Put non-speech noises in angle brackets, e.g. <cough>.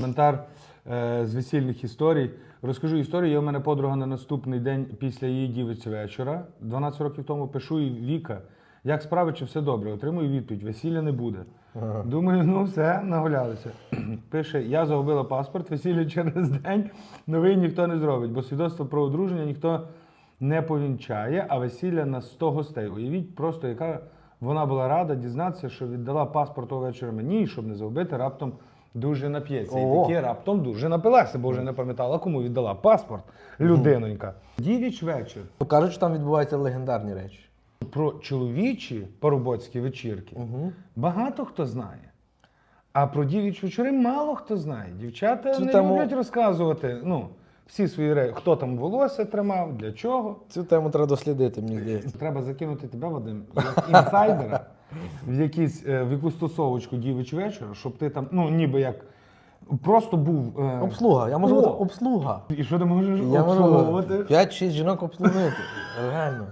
Коментар е, з весільних історій. Розкажу історію. Є у мене подруга на наступний день після її дівиць вечора. 12 років тому пишу і Віка. Як справи, чи все добре? Отримую відповідь, весілля не буде. Думаю, ну все, нагулялися. <clears throat> Пише: я загубила паспорт, весілля через день, новий ніхто не зробить, бо свідоцтво про одруження ніхто не повінчає, а весілля на 100 гостей. Уявіть просто, яка вона була рада дізнатися, що віддала паспорт того вечора мені, щоб не загубити, раптом дуже нап'ється. І О. таки раптом дуже напилася, бо вже не пам'ятала, кому віддала паспорт людинонька. Дівіч вечір. Ну, Кажуть, що там відбуваються легендарні речі. Про чоловічі парубоцькі вечірки багато хто знає. А про дівічі вечори мало хто знає. Дівчата Цю не тему- люблять розказувати. Ну, всі свої речі, хто там волосся тримав, для чого. Цю тему треба дослідити, мені здається. Треба закинути тебе, Вадим, як інсайдера в, якісь, е, в якусь стосовочку дівич вечора, щоб ти там, ну ніби як просто був. е, Обслуга. Я можу О! бути обслуга. І що ти можеш Я можу обслуговувати? 5-6 жінок обслужити. Реально.